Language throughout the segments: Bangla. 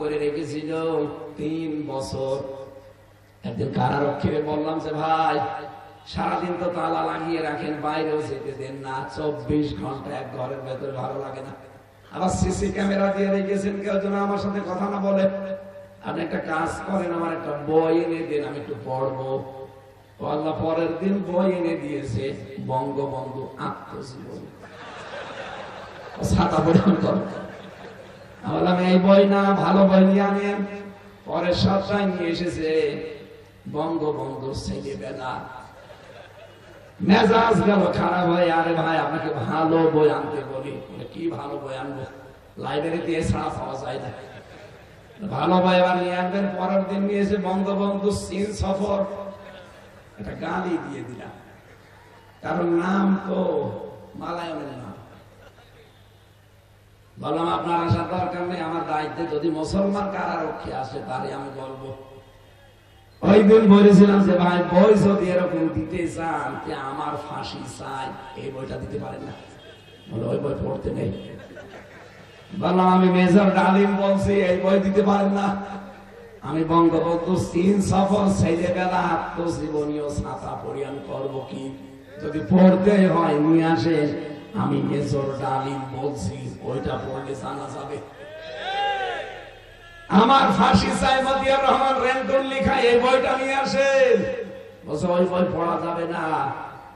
করে রেখেছিল, তিন বছর। একদিন বললাম যে, ভাই, সারাদিন তো তালা লাগিয়ে রাখেন, বাইরেও চব্বিশ ঘণ্টা এক ঘরের ভেতরে ভালো লাগে না। আবার সিসি ক্যামেরা দিয়ে রেখেছেন, কেউ যেন আমার সাথে কথা না বলে। আপনি একটা কাজ করেন, আমার একটা বই এনে দেন, আমি একটু পড়ব। পরের দিন বই এনে দিয়েছে, বঙ্গবন্ধু আত্মজীবন। ছাতা পরিধান করো বললাম, এই বই না, ভালো বই নিয়ে আনেন নিয়ে এসেছে বঙ্গবন্ধু ছেলেবেলা মেজাজ গেল খারাপ হয়, আরে ভাই, আপনাকে ভালো বই আনতে বলি। কি ভালো বই আনব? লাইব্রেরিতে ছাড়া পাওয়া যায় না। ভালো বই এবার নিয়ে আনবেন, পরের দিন নিয়েছে বঙ্গবন্ধু চীন সফর। একটা গালি দিয়ে দিলাম। কারণ নাম তো মালায়নের বললাম, আপনার আসার দরকার নেই, আমার দায়িত্বে যদি মুসলমান কারারক্ষী আসে তাহলে আমি বলব। ওই দিন বলেছিলাম যে, ভাই, বই যদি এরকম দিতে চান যে আমার ফাঁসি চাই, এই বইটা দিতে পারেন না। বলে, ওই বই পড়তে নেই। বললাম, আমি মেজর ডালিম বলছি, এই বই দিতে পারেন না। আমি বঙ্গবন্ধু চীন সফর ছেলেবেলা আত্মজীবনীয় ছাতা পরিয়ান করব কি? যদি পড়তে হয়, নিয়ে আসে, আমি মেজর ডালিম বলছি। ওইটা পড়লে জানা যাবে। আমার ফাঁসি চাই রহমান রেন্টুল লিখা এই বইটা নিয়ে আসেন। বলছে, ওই বই পড়া যাবে না।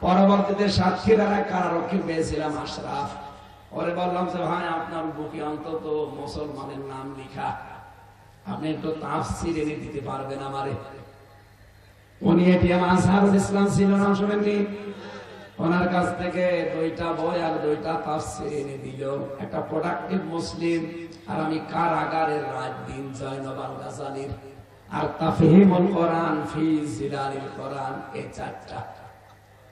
পরবর্তীতে সাতক্ষীরার কারারক্ষী পেয়েছিলাম আশরাফ। ওরে বললাম যে, ভাই, আপনার বুকে অন্তত মুসলমানের নাম লিখা। আপনি একটু তাফসির এনে দিতে পারবেন আমারে। উনি এটিএম আজহারুল ইসলাম ছিল না, শোনেননি? ওনার কাছ থেকে দুইটা বই আর দুইটা তাফসির এনে দিল। একটা প্রোডাক্টিভ মুসলিম আর আমি কারাগারের রাত দিন জয়নবাল গাজালির। আর তাফহিমুল কোরআন ফি জিলালিল কোরআন এই চারটা।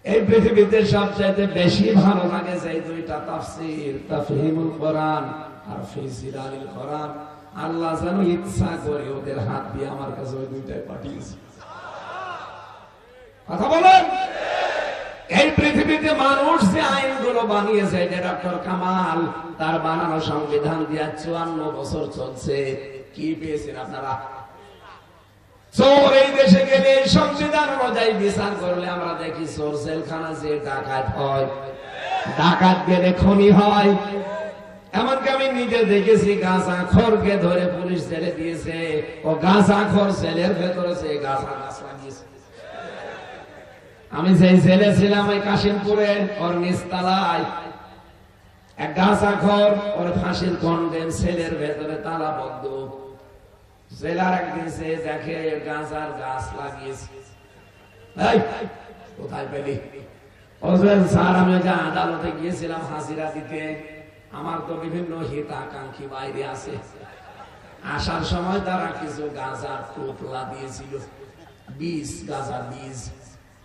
এই পৃথিবীতে সবচাইতে বেশি ভালো লাগে যে দুইটা তাফসির, তাফহিমুল কোরআন আর ফি জিলালিল কোরআন। আল্লাহ যেন ইচ্ছা করে ওদের হাত দিয়ে আমার কাছে ওই দুইটাই পাঠিয়েছে। কথা বলেন! এই পৃথিবীতে মানুষ যে আইনগুলো বানিয়েছে যে ডক্টর কামাল, তার বানানো সংবিধান দিয়া চুয়ান্ন বছর চলছে। কি পেয়েছেন আপনারা? চোর এই দেশে গেলে সংবিধান অনুযায়ী বিচার করলে আমরা দেখি চোর জেলখানা যে ডাকাত হয়। ডাকাত গেলে খনি হয়। এমনকি আমি নিজে দেখেছি গাছা খড়কে ধরে পুলিশ ছেড়ে দিয়েছে। ও গাছা খড় ছেলের ভেতরে সে গাছা গাছ লাগিয়েছে। আমি সেই ছেলে ছিলাম ওই কাশিমপুরে, ওর নিস্তালায় এক গাছা খড় ওর ফাঁসির কন্ডেন ছেলের ভেতরে তালাবদ্ধ জেলার একদিন সে দেখে গাছার গাছ লাগিয়েছে। কোথায় পেলি? স্যার, আমি যে আদালতে গিয়েছিলাম হাজিরা দিতে। আমার তো বিভিন্ন হিতাকাঙ্ক্ষী বাইরে আছে। আসার সময় তারা কিছু গাজার টোপলা দিয়েছিল। বীজ গাজার বীজ।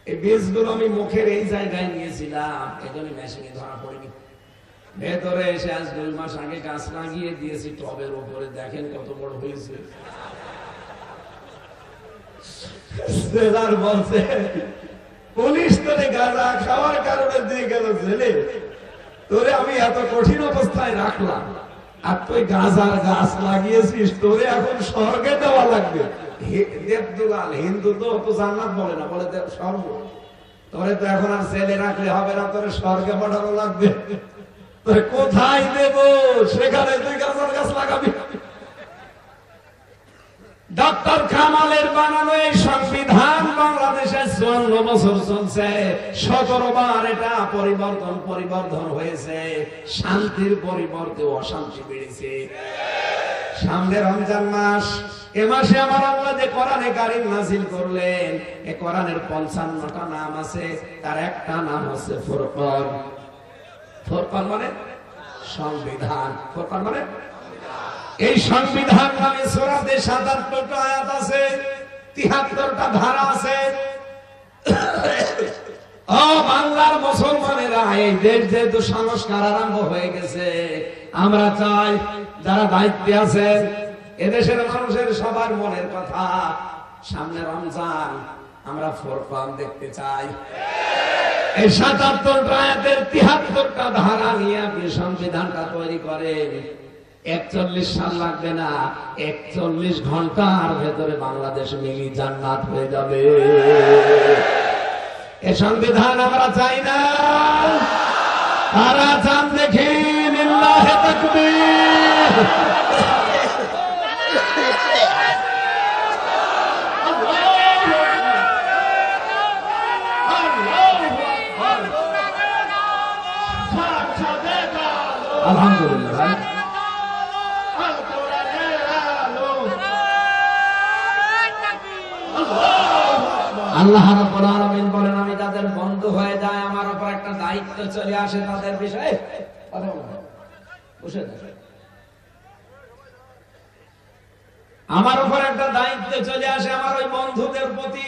এই বীজগুলো আমি মুখের এই জায়গায় নিয়েছিলাম। মেশিনে ধরা পড়েনি। ভেতরে এসে আজ দুই মাস আগে গাছ লাগিয়ে দিয়েছি, টবের উপরে। দেখেন কত বড় হয়েছে। বলছে, পুলিশ তোরে গাঁজা খাওয়ার কারণে দিয়ে গেল তোরে আমি এত কঠিন অবস্থায় রাখলাম। আর তুই গাঁজার গাছ লাগিয়েছিস, তোরে এখন স্বর্গে দেওয়া লাগবে। দেবদুলাল হিন্দু তো তো জান্নাত বলে না, বলে দেব স্বর্গ। তোরে তো এখন আর জেলে রাখলে হবে না স্বর্গে পাঠানো লাগবে। কোথায় দেব? সেখানে তুই গাঁজার গাছ লাগাবি। কামালের বানানো এই সংবিধান বাংলাদেশে চুয়ান্ন বছর চলছে। সতেরো বার এটা পরিবর্তন পরিবর্তন হয়েছে। শান্তির পরিবর্তে অশান্তি বেড়েছে। সামনে রমজান মাস, এ মাসে আমার আল্লাহ যে কোরআনে কারিম নাজিল করলেন, এ কোরআনের পঞ্চান্নটা নাম আছে, তার একটা নাম হচ্ছে ফুরকন। ফুরকন মানে সংবিধান। ফুরকন মানে এই সংবিধান নামে সোরাতে সাতাত্তরটা আয়াত আছে, তিহাত্তরটা ধারা আছে। বাংলার মুসলমানেরা দেশ আরম্ভ হয়ে গেছে, আমরা চাই যারা দায়িত্বে আছেন, এদেশের মানুষের সবার মনের কথা, সামনে রমজান, আমরা দেখতে চাই। এই সাতাত্তর তিহাত্তরটা ধারা নিয়ে আপনি সংবিধানটা তৈরি করেন। একচল্লিশ সাল লাগবে না, একচল্লিশ ঘণ্টার ভেতরে বাংলাদেশ মিলি জান্নাত হয়ে যাবে। এ সংবিধান আমরা চাই না। তারা চান দেখি আল্লাহ রাব্বুল আলামিন বলেন, আমি যাদের বন্ধু হয়ে যায় আমার উপর একটা দায়িত্ব চলে আসে তাদের বিষয়ে। বসে আমার উপর একটা দায়িত্ব চলে আসে আমার ওই বন্ধুদের প্রতি।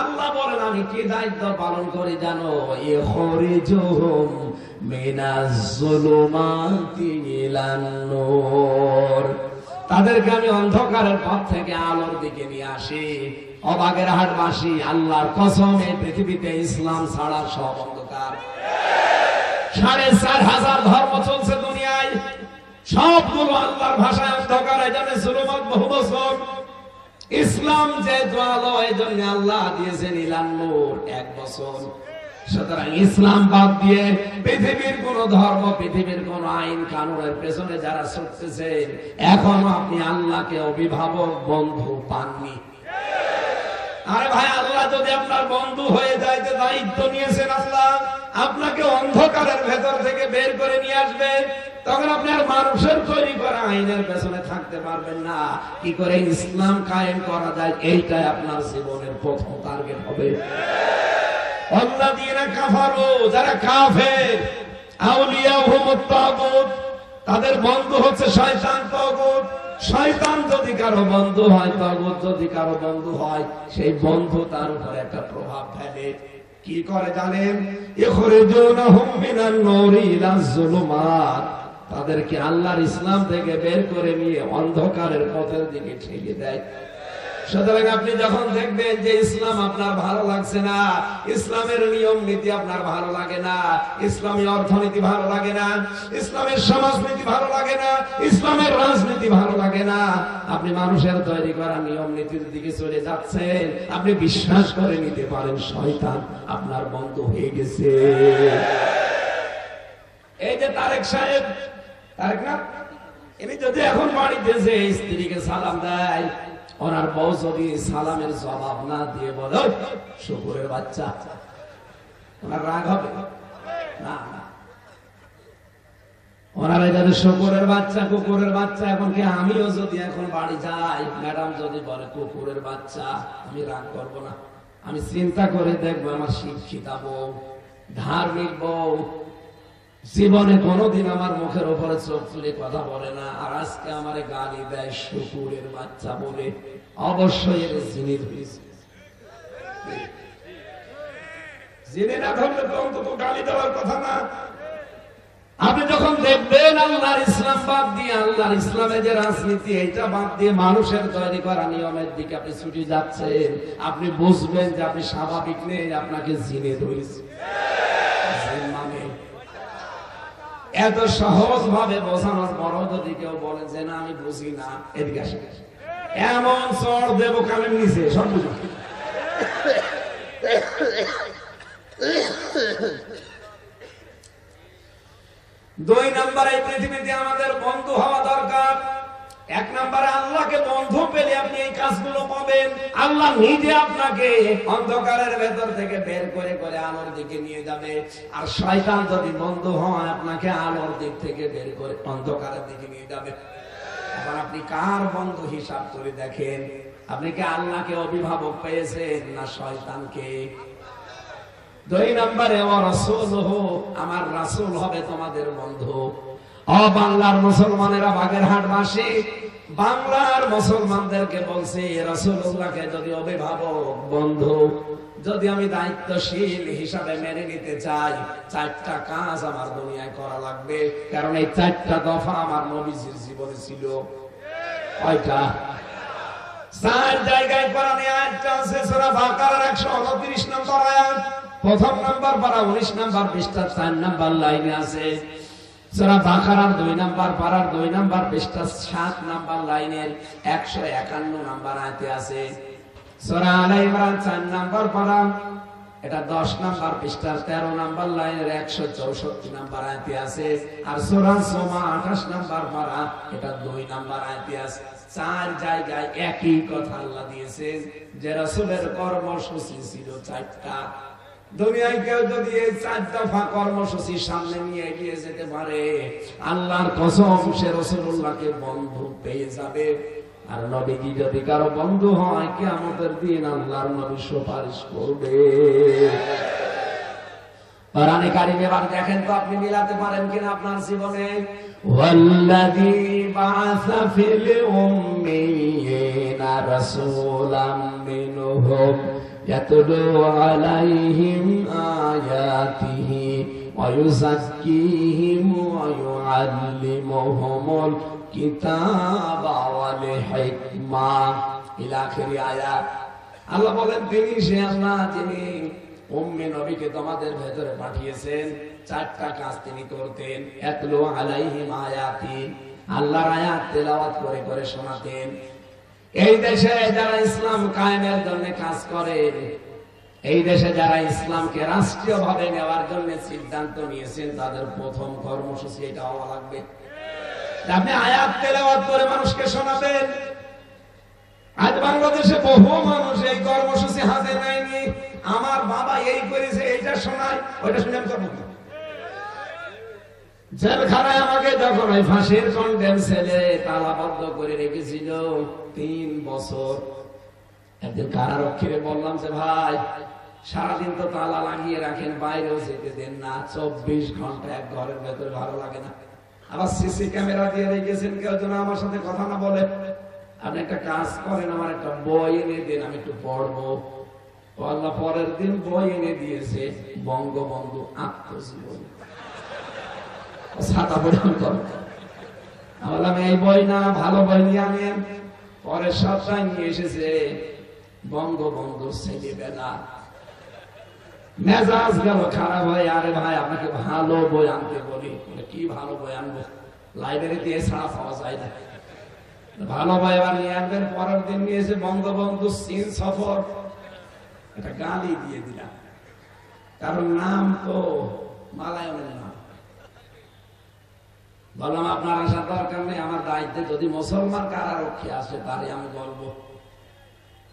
আল্লাহ বলেন, আমি কি দায়িত্ব পালন করি জানো? ইখরিজুহুম মিনাজ যুলুমাতি ইলান নূর। তাদেরকে আমি অন্ধকারের পথ থেকে আলোর দিকে নিয়ে আসি। অবাগের হাটবাসী, আল্লাহর কসম, এই পৃথিবীতে ইসলাম ছাড়া সব অন্ধকার। সাড়ে চার হাজার ধর্ম চলছে দুনিয়ায়। সবগুলো আল্লাহর ভাষায় অন্ধকার জন্য জুলুমত বহু বছর। ইসলাম যেহেতু আলো এই জন্য আল্লাহ দিয়েছেন ইলান এক বছর। সুতরাং ইসলাম বাদ দিয়ে পৃথিবীর কোন ধর্ম, পৃথিবীর কোন আইন, কানুনের পেছনে যারা ছুটতেছেন, এখনও আপনি আল্লাহকে অভিভাবক বন্ধু পাননি। আরে ভাই, আল্লাহ যদি আপনার বন্ধু হয়ে যায়, যে দায়িত্ব নিয়েছেন আল্লাহ, আপনাকে অন্ধকারের ভেতর থেকে বের করে নিয়ে আসবে। এইটাই আপনার জীবনের প্রথম তাদের বন্ধু হচ্ছে শয়তান তাগুত। শয়তান যদি কারও বন্ধু হয় তাগুত যদি কারও বন্ধু হয়, সেই বন্ধু তার উপর একটা প্রভাব ফেলে। কি করে জানেন? তাদেরকে আল্লাহর ইসলাম থেকে বের করে নিয়ে অন্ধকারের পথের দিকে ঠেলে দেয়। সুতরাং আপনি যখন দেখবেন যে ইসলাম আপনার ভালো লাগছে না, ইসলামের নিয়ম নীতি আপনার ভালো লাগে না, ইসলামী অর্থনীতি ভালো লাগে না, ইসলামের সমাজনীতি ভালো লাগে না, ইসলামের রাজনীতি ভালো লাগে না, আপনি মানুষের তৈরি করা নিয়ম নীতির দিকে চলে যাচ্ছেন। আপনি বিশ্বাস করে নিতে পারেন, শয়তান আপনার বন্ধ হয়ে গেছে। এই যে তারেক সাহেব, তারেক না? ইনি যদি এখন বাড়িতে যে স্ত্রীকে সালাম দেয় ওনার বউ যদি সালামের জবাব না দিয়ে বলে "ওই, শুকুরের বাচ্চা। ওনার রাগ হবে? না বাচ্চা কুকুরের বাচ্চা এখন কি আমিও যদি এখন বাড়ি যাই ম্যাডাম যদি বলে কুকুরের বাচ্চা আমি রাগ করব না। আমি চিন্তা করে দেখব আমার শিক্ষিতা বউ ধার্মিক বউ জীবনে কোনোদিন আমার মুখের উপরে চোখ তুলে কথা বলে না। আর আজকে আমার গালি দেয় শুকুরের বাচ্চা বলে। অবশ্যই এর জিনে ধরেছে জেনে না ধরলে তো অন্তত গালি দেওয়ার কথা না। আপনি যখন দেখবেন আল্লাহর ইসলাম বাদ দিয়ে আল্লাহর ইসলামে যে রাজনীতি এটা বাদ দিয়ে মানুষের তৈরি করা নিয়মের দিকে আপনি ছুটে যাচ্ছেন। আপনি বুঝবেন যে আপনি স্বাভাবিক নেই আপনাকে জিনে ধরেছে এত সহজ ভাবে বোঝানো বড় যদি কেউ বলে যে, না, আমি বুঝি না। এদিকে আসে। এমন চর দেব কালের নিচে, সব দুই নম্বরে, এই পৃথিবীতে আমাদের বন্ধু হওয়া দরকার। এক নম্বরে আল্লাহকে বন্ধু পেলে আপনি এই কাজগুলো পাবেন। আল্লাহ নিজে আপনাকে অন্ধকারের ভেতর থেকে বের করে করে আলোর দিকে নিয়ে যাবে। আর শয়তান যদি বন্ধু হয়, আপনাকে আলোর দিক থেকে বের করে অন্ধকারের দিকে নিয়ে যাবে। এখন আপনি কার বন্ধু হিসাব করে দেখেন? আপনি কি আল্লাহকে অভিভাবক পেয়েছেন না শয়তানকে? দুই নম্বরে, ও রসুল হো আমার রাসুল হবে তোমাদের বন্ধু। অ বাংলার মুসলমানেরা বাগেরহাট বাসী। বাংলার মুসলমানদেরকে বলছি রসুল্লাহকে যদি অভিভাবক, বন্ধু, যদি আমি দায়িত্বশীল হিসাবে মেনে নিতে চাই, চারটা কাজ আমার দুনিয়ায় করা লাগবে। কারণ এই চারটা দফা আমার নবীজির জীবনে ছিল। কয়টা? চার জায়গায় কোরআনে আয়াতটা আছে, সূরা বাকারার 129 নম্বর প্রথম নাম্বার পারা, উনিশ নাম্বার পৃষ্ঠা চার নাম্বার লাইনে আছে। বাকারার দুই নাম্বার দুই নাম্বার পৃষ্ঠা সাত নাম্বার লাইনের একশো একান্ন নাম্বার আয়তে আছে। ইমরান চার নাম্বার এটা দশ নাম্বার পৃষ্ঠার তেরো নাম্বার লাইনের একশো চৌষট্টি নাম্বার আয়তে আছে। আর সোরা সোমা আঠাশ নাম্বার এটা দুই নাম্বার আয়তে আছে। চার জায়গায় একই কথা আল্লাহ দিয়েছেন, যে রসুলের কর্মসূচি ছিল চারটা। দুনিয়ায় কেউ যদি এই চার দফা কর্মসূচি সামনে নিয়ে এগিয়ে যেতে পারে আল্লাহর কসম সে রসুল্লাহকে বন্ধু পেয়ে যাবে আর নবীজি যদি কারো বন্ধু হয় কি আমাদের দিন আল্লাহর নবী সুপারিশ করবে কোরআনে কারিমে এবার দেখেন তো আপনি মিলাতে পারেন কিনা আপনার জীবনে والذي بعث في الأميين رسولا منهم يتلو عليهم آياته ويزكيهم ويعلمهم الكتاب والحكمة إلى آخر آيات আল্লাহ বলেন তিনি সে আল্লাহ যিনি উম্মে নবীকে তোমাদের ভেতরে পাঠিয়েছেন চারটা কাজ তিনি করতেন এতলো আলাইহিম আয়াতি আল্লাহর আয়াত তেলাওয়াত করে করে শোনাতেন এই দেশে যারা ইসলাম কায়েমের জন্য কাজ করে, এই দেশে যারা ইসলামকে রাষ্ট্রীয় ভাবে নেওয়ার জন্য সিদ্ধান্ত নিয়েছেন, তাদের প্রথম কর্মসূচি এটা হওয়া লাগবে। আপনি আয়াত তেলাওয়াত করে মানুষকে শোনাবেন। আজ বাংলাদেশে বহু মানুষ এই কর্মসূচি হাতে নেয়নি। আমার বাবা এই করেছে এইটা শোনায়, ওইটা শুনে আমি করব? জেলখানায় আমাকে যখন ওই ফাঁসির ছেলে তালাবদ্ধ করে রেখেছিল, তিন বছর। একদিন কারারক্ষীরে বললাম যে, ভাই, সারাদিন তো তালা লাগিয়ে রাখেন, বাইরেও যেতে দেন না। চব্বিশ ঘণ্টা এক ঘরের ভেতরে ভালো লাগে না। আবার সিসি ক্যামেরা দিয়ে রেখেছেন, কেউ যেন আমার সাথে কথা না বলে। আপনি একটা কাজ করেন, আমার একটা বই এনে দেন, আমি একটু পড়ব। আল্লাহ পরের দিন বই এনে দিয়েছে, বঙ্গবন্ধু আত্মজীবনী। ছাতা পরিধান করো বললাম, এই বই না, ভালো বই নিয়ে আনেন পরের সপ্তাহে নিয়ে এসেছে বঙ্গবন্ধুর ছেলেবেলা মেজাজ গেল খারাপ হয়, আরে ভাই, আপনাকে ভালো বই আনতে বলি। কি ভালো বই আনব? লাইব্রেরিতে এছাড়া পাওয়া যায় না। ভালো ভাই এবার নিয়ে আনবেন, পরের দিন নিয়েছে বঙ্গবন্ধু চীন সফর। একটা গালি দিয়ে দিলাম। কারণ নাম তো মালায়নের নাম। বললাম, আপনার আসার দরকার নেই, আমার দায়িত্বে যদি মুসলমান কারারক্ষী আসে তারে আমি বলব।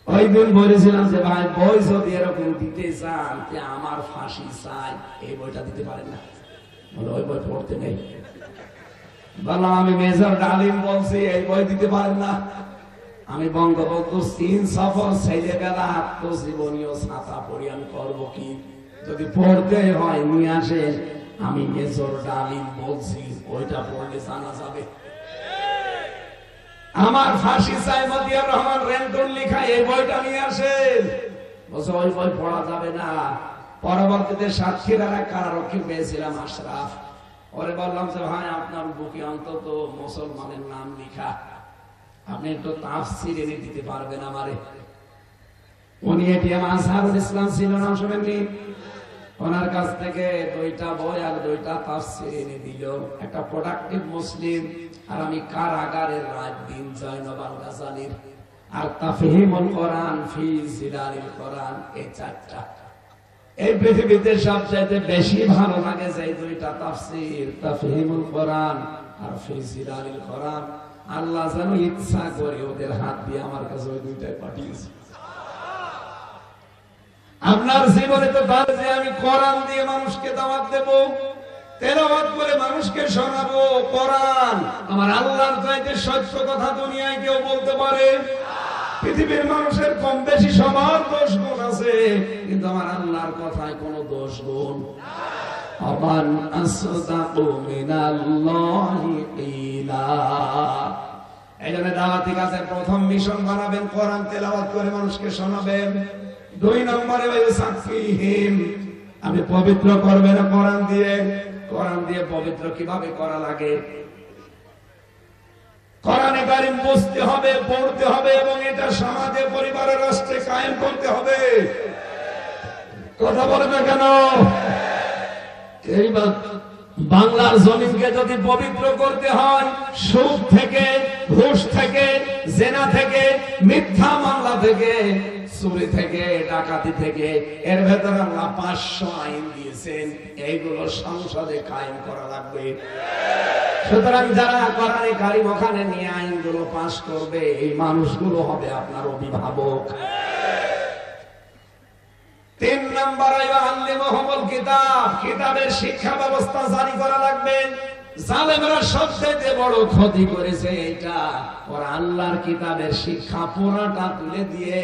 ওই দিন বলেছিলাম যে, ভাই, বই যদি এরকম দিতে চান যে আমার ফাঁসি চাই, এই বইটা দিতে পারেন না। বলে, ওই বই পড়তে নেই। বললাম, আমি মেজর ডালিম বলছি, এই বই দিতে পারেন না। আমি বঙ্গবন্ধু তিন সফর ছেলেবেলা আত্মজীবনীয় ছাতা পড়ি, আমি করব কি? যদি পড়তে হয়, নিয়ে আসে আমি মেজর ডালিম বলছি, ওইটা পড়লে জানা যাবে। আমার ফাঁসি চাই মতিয়ার রহমান রেন্টন লেখা, এই বইটা নিয়ে আসেন। বলছে, ওই বই পড়া যাবে না। পরবর্তীতে সাক্ষীরা কারারক্ষী পেয়েছিলাম, আশরাফ। ওরে বললাম যে, ভাই, আপনার বুকে অন্তত মুসলমানের নাম লেখা। আপনি একটু তাফসির এনে দিতে পারবেন আমারে। উনি এটিএম আজহারুল ইসলাম ছিল না, শোনেননি? ওনার কাছ থেকে দুইটা বই আর দুইটা তাফসির এনে দিল। একটা প্রোডাক্টিভ মুসলিম আর আমি কারাগারের রাত দিন জয়নব আল গাজালির। আর তাফহিমুল কোরআন ফি জিলালিল কোরআন এই চারটা। এই পৃথিবীতে সবচাইতে বেশি ভালো লাগে যে দুইটা তাফসির, তাফহিমুল কোরআন আর ফি জিলালিল কোরআন। আল্লাহ যেন ইচ্ছা করে ওদের হাত দিয়ে আমার কাছে ওই দুইটাই পাঠিয়েছে। আপনার জীবনে তো তার যে আমি কোরআন দিয়ে মানুষকে দাওয়াত দেব, তেলাওয়াত করে মানুষকে শোনাবো, কোরআন। আমার আল্লাহর চাইতে সত্য কথা দুনিয়ায় কেউ বলতে পারে? পৃথিবীর মানুষের কম বেশি সবার দোষ গুণ আছে, কিন্তু আমার আল্লাহর কথায় কোনো দোষ গুণ আমান আসদাকু মিনাল্লাহি কিলা এই জন্য দাওয়াতি প্রথম মিশন বানাবেন, কোরআন তেলাওয়াত করে মানুষকে শোনাবেন। দুই নম্বরে সাকফিহিম আপনি পবিত্র করবেন কোরআন দিয়ে। কোরআন দিয়ে পবিত্র কীভাবে করা লাগে? কোরআনে কারিম বুঝতে হবে, পড়তে হবে এবং এটা সমাজে পরিবারে রাষ্ট্রে কায়েম করতে হবে। কথা বলে না কেন এইবার বাংলার জমিনকে যদি পবিত্র করতে হয়, সুদ থেকে, ঘুষ থেকে, জেনা থেকে, মিথ্যা মামলা থেকে চুরি থেকে, ডাকাতি থেকে, এর ভেতরে আল্লাহ পাঁচশো আইন দিয়েছেন। এইগুলো সংসদে কায়েম করা লাগবে। সুতরাং যারা কোরআনে কারিম ওখানে নিয়ে আইনগুলো পাশ করবে, এই মানুষগুলো হবে আপনার অভিভাবক। তিন নম্বর আল্লিমহমুল কিতাব। কিতাবের শিক্ষা ব্যবস্থা জারি করা লাগবে। জালেমরা সবচেয়ে বড় ক্ষতি করেছে এটা ওরা আল্লাহর কিতাবের শিক্ষা পুরাটা তুলে দিয়ে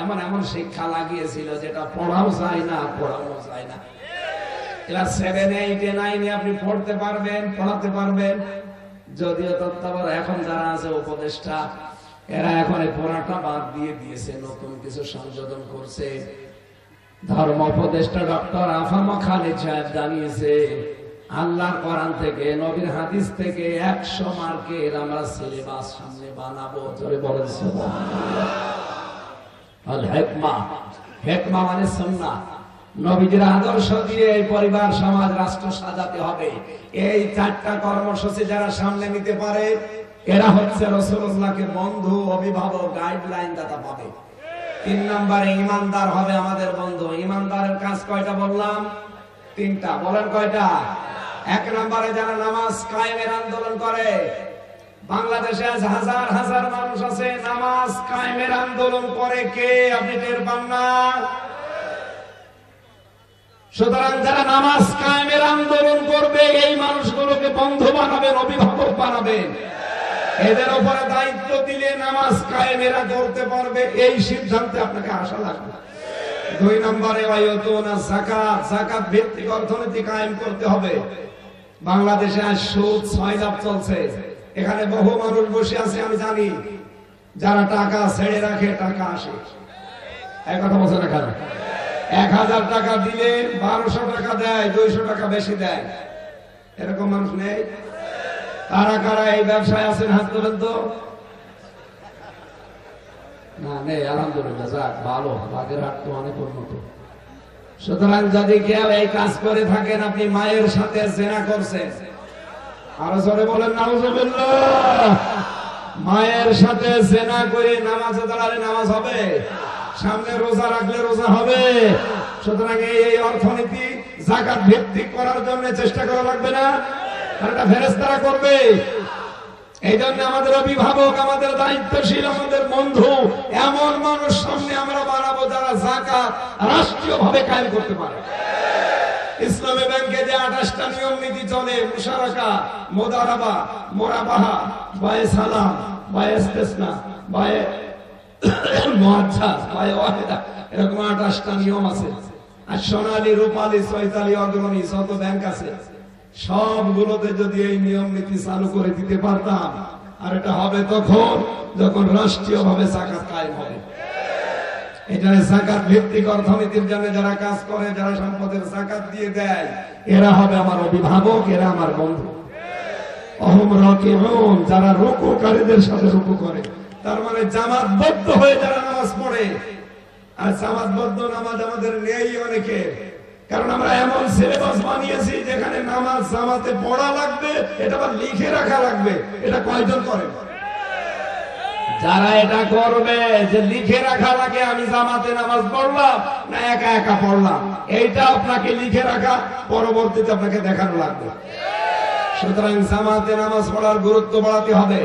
এমন এমন শিক্ষা লাগিয়েছিল যেটা পড়াও যায় না পড়ানো যায় না। ক্লাস সেভেন এইটে নাইনে আপনি পড়তে পারবেন, পড়াতে পারবেন। যদিও তত্ত্বাবর এখন যারা আছে উপদেষ্টা, এরা এখন এই পড়াটা বাদ দিয়ে দিয়েছে, নতুন কিছু সংশোধন করছে। ধর্ম উপদেষ্টা ডক্টর আফামা খালিদ সাহেব জানিয়েছে, আল্লাহর কোরআন থেকে, নবীর হাদিস থেকে একশো মার্কের আমরা সিলেবাস সামনে বানাবো। জোরে বলেন মানে পরিবার, সমাজ, রাষ্ট্র সাজাতে হবে। এই চারটা কর্মসূচি যারা সামনে নিতে পারে, এরা হচ্ছে বন্ধু, অভিভাবক গাইডলাইন দাতা পাবে তিন নম্বরে ইমানদার হবে আমাদের বন্ধু। ইমানদারের কাজ কয়টা বললাম? তিনটা। বলেন কয়টা? এক নম্বরে যারা নামাজ কায়েমের আন্দোলন করে বাংলাদেশে আজ হাজার হাজার মানুষ আছে, নামাজ কায়েমের আন্দোলন করে কে আপনি টের পান না? সুতরাং যারা নামাজ কায়েমের আন্দোলন করবে, এই মানুষগুলোকে বন্ধু বানাবেন অভিভাবক বানাবেন এদের উপরে দায়িত্ব দিলে নামাজ কায়েমেরা করতে পারবে, এই সিদ্ধান্তে আপনাকে আশা লাগবে। দুই নম্বরে জাকাত জাকাত ভিত্তিক অর্থনীতি কায়েম করতে হবে। বাংলাদেশে আজ সুদ, ছয় লাভ চলছে। এখানে বহু মানুষ বসে আছে, আমি জানি। যারা টাকা ছেড়ে রাখে, টাকা আসে। এক কথা বলছে না কেন? এক হাজার টাকা দিলে বারোশো টাকা দেয়, দুইশো টাকা বেশি দেয়। এরকম মানুষ নেই? কারা কারা এই ব্যবসায় আছেন, হাত তোলেন তো। না, নেই, আলহামদুলিল্লাহ, যাক, ভালো বাগের হাট তো অনেক উন্নত। সুতরাং যদি কেউ এই কাজ করে থাকেন, আপনি মায়ের সাথে জেনা করছেন। বলেন মায়ের সাথে জেনা করে নামাজে দাঁড়ালে নামাজ হবে। সামনে রোজা রাখলে রোজা হবে। সুতরাং এই অর্থনীতি জাকাত ভিত্তিক করার জন্য চেষ্টা করা লাগবে না। আর এটা ফেরেস্তারা করবে। এই জন্য আমাদের অভিভাবক, আমাদের দায়িত্বশীল, আমাদের বন্ধু, এমন মানুষ সামনে আমরা বানাবো যারা জাকাত রাষ্ট্রীয় ভাবে কায়েম করতে পারে। ইসলামী ব্যাংকে যে আঠাশটা নিয়ম নীতি চলে, মুশারাকা, মোদারাবা, মোরাবাহা, বায়ে সালাম, বায়ে বায়ে আর সোনালী অগ্রণী ব্যাংক আছে, সবগুলোতে যদি এই নিয়ম নীতি চালু করে দিতে পারতাম, আর এটা হবে তখন যখন রাষ্ট্রীয় ভাবে জাকাত কায়েম হবে। এটা জাকাত ভিত্তিক অর্থনীতির জন্য যারা কাজ করে, যারা সম্পদের জাকাত দিয়ে দেয়, এরা হবে আমার অভিভাবক, এরা আমার বন্ধু। অহম রাকিউন, যারা রুকুকারীদের সাথে রুকু করে। তার মানে জামাতবদ্ধ হয়ে যারা নামাজ পড়ে। আর জামাতবদ্ধ নামাজ আমাদের নেই অনেকে। কারণ আমরা এমন সিলেবাস বানিয়েছি যেখানে নামাজ জামাতে পড়া লাগবে, এটা আবার লিখে রাখা লাগবে। এটা কয়জন করে যারা এটা করবে, যে লিখে রাখা লাগে আমি জামাতে নামাজ পড়লাম, না একা একা পড়লাম, এইটা আপনাকে লিখে রাখা, পরবর্তীতে আপনাকে দেখানো লাগবে। সুতরাং জামাতে নামাজ পড়ার গুরুত্ব বাড়াতে হবে।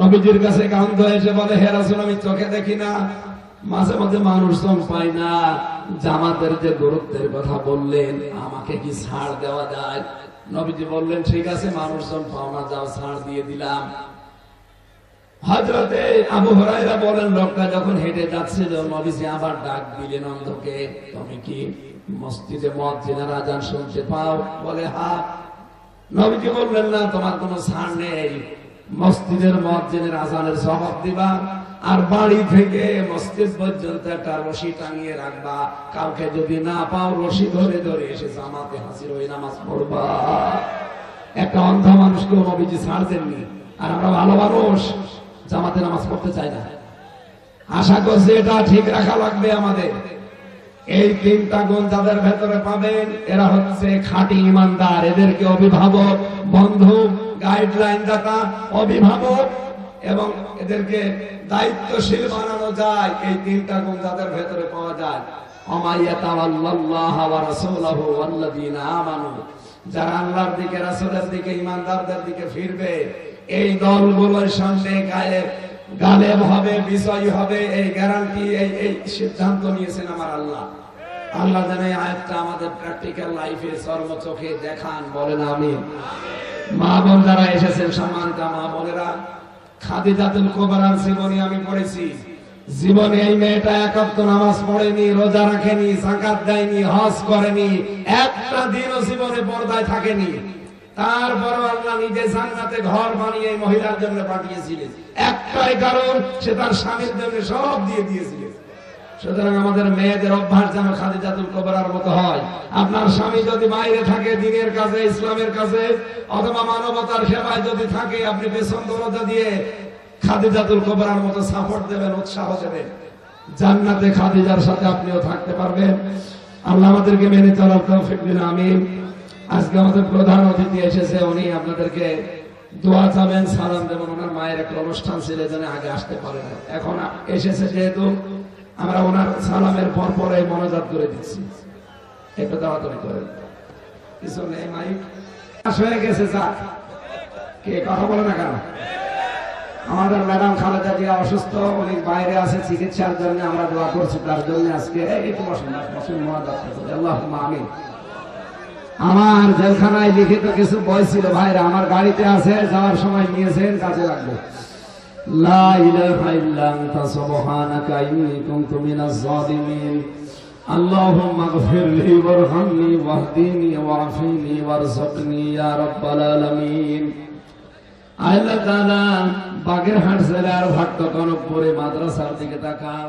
নবীজির কাছে কান্ত এসে বলে, হে রাসূল, আমি চোখে দেখি না, মাঝে মাঝে মানুষজন পাই না, জামাতের যে গুরুত্বের কথা বললেন, আমাকে কি ছাড় দেওয়া যায়? নবীজি বললেন, ঠিক আছে, মানুষজন পাওনা যাও ছাড় দিয়ে দিলাম। হজরতে আবু হরাইরা বলেন, লোকটা যখন হেঁটে যাচ্ছিল, নবীজি আবার ডাক দিলেন, অন্ধকে, তুমি কি মসজিদে মদ জেনার আজান শুনতে পাও? বলে, হা। নবীজি বললেন, না, তোমার কোনো ছাড় নেই। মসজিদের মসজিদের আজানের স্বভাব দিবা আর বাড়ি থেকে মসজিদ পর্যন্ত একটা রশি টাঙিয়ে রাখবা। কাউকে যদি না পাও, রশি ধরে ধরে এসে জামাতে হাসির ওই নামাজ পড়বা। একটা অন্ধ মানুষকেও নবীজি ছাড় দেননি। আর আমরা ভালো মানুষ। জামাতে নামাজ পড়তে চাই না। আশা করছি এটা ঠিক রাখা লাগবে আমাদের। এই তিনটা গুণ যাদের ভেতরে পাবেন, এরা হচ্ছে খাঁটি ইমানদার। এদেরকে অভিভাবক, বন্ধু গাইডলাইন দাতা, অভিভাবক এবং এদেরকে দায়িত্বশীল বানানো যায়। এই তিনটা গুণ যাদের ভেতরে পাওয়া যায়। যারা আল্লাহর দিকে, রাসূলের দিকে, ইমানদারদের দিকে ফিরবে এই দলগুলোর সামনে গায়ে গালেব হবে, বিজয়ী হবে, এই গ্যারান্টি এই এই সিদ্ধান্ত নিয়েছেন আমার আল্লাহ। আল্লাহ এই আয়াতটা আমাদের প্র্যাকটিক্যাল লাইফে সর্ব চোখে দেখান, বলেন আমি মা বোন যারা এসেছেন, সম্মানিত মা বোনেরা, খাদিজাতুল কোবরার জীবনী আমি পড়েছি। জীবনে এই মেয়েটা একাত্ত নামাজ পড়েনি, রোজা রাখেনি, জাকাত দেয়নি, হজ করেনি, একটা দিনও জীবনে পর্দায় থাকেনি। তারপর আল্লাহ নিজে জান্নাতে ঘর বানিয়ে মহিলার জন্য পাঠিয়েছিলেন। একটাই কারণ, সে তার স্বামীর জন্য সব দিয়ে দিয়েছিলেন। সুতরাং আমাদের মেয়েদের অভ্যাস যেন খাদিজাতুল কোবরার মতো হয়। আপনার স্বামী যদি বাইরে থাকে দিনের কাছে ইসলামের কাছে অথবা মানবতার সেবায় যদি থাকে, আপনি পেছন দরজা দিয়ে খাদিজাতুল কোবরার মতো সাপোর্ট দেবেন, উৎসাহ দেবেন। জান্নাতে খাদিজার সাথে আপনিও থাকতে পারবেন। আল্লাহ আমাদেরকে মেনে চলার তৌফিক দিন আমি আজকে আমাদের প্রধান অতিথি এসেছে, উনি আপনাদেরকে দোয়া চাবেন, সালাম দেবেন। ওনার মায়ের একটা অনুষ্ঠান ছিল এজন্য আগে আসতে পারে না এখন এসেছে যেহেতু, আমরা ওনার সালামের পর পরে মনোজাত করে দিচ্ছি। একটু তাড়াতাড়ি করেন। কিছু নেই হয়ে গেছে কে, কথা বলে না কেন? আমাদের ম্যাডাম খালেদা জিয়া অসুস্থ, উনি বাইরে আছে চিকিৎসার জন্য, আমরা দোয়া করছি তার জন্য আজকে। এই তো বসুন বসুন মহাদাত আল্লাহ আমার জেলখানায় লিখিত কিছু বই ছিল ভাইরা আমার গাড়িতে আছে যাওয়ার সময় নিয়েছেন কাজে লাগবে লা ইলাহা ইল্লা আনতা সুবহানাকা ইন্নী কুনতু মিনাজ জালিমিন اللهم اغفر لي وارحمني واهدني وعافني وارزقني يا رب العالمين আল্লাহ তাআলা বাগেরহাট জেলার ভট্টকনকপুরে মাদ্রাসার দিকে তাকান